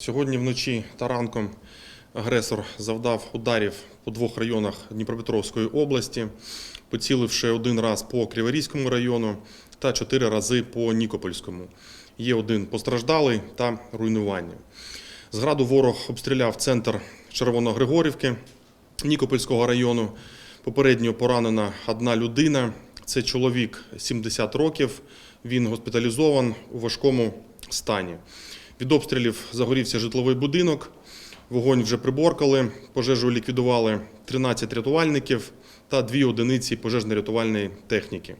Сьогодні вночі та ранком агресор завдав ударів по двох районах Дніпропетровської області, поціливши один раз по Криворізькому району та чотири рази по Нікопольському. Є один постраждалий та руйнування. З граду ворог обстріляв центр Червоногригорівки Нікопольського району. Попередньо поранена одна людина. Це чоловік 70 років. Він госпіталізован у важкому стані. Від обстрілів загорівся житловий будинок. Вогонь вже приборкали, пожежу ліквідували 13 рятувальників та дві одиниці пожежно-рятувальної техніки.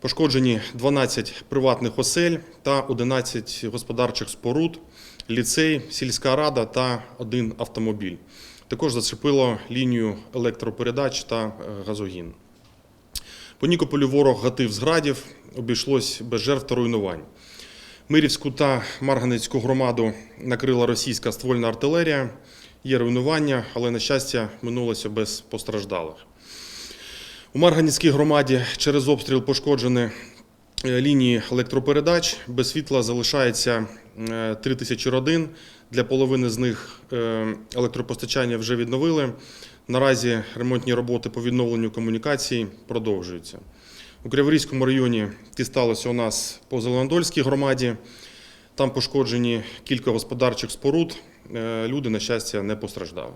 Пошкоджені 12 приватних осель та 11 господарчих споруд, ліцей, сільська рада та один автомобіль. Також зачепило лінію електропередач та е, газогін. По Нікополю ворог гатив з градів, обійшлось без жертв та руйнувань. Мирівську та Марганецьку громаду накрила російська ствольна артилерія. Є руйнування, але, на щастя, минулося без постраждалих. У Марганецькій громаді через обстріл пошкоджені е, лінії електропередач. Без світла залишається е, 3 тисячі родин. Для половини з них е, електропостачання вже відновили. Наразі ремонтні роботи по відновленню комунікацій продовжуються. У Криворізькому районі дісталося у нас по Зеленодольській громаді. Там пошкоджені кілька господарчих споруд. Е, Люди, на щастя, не постраждали.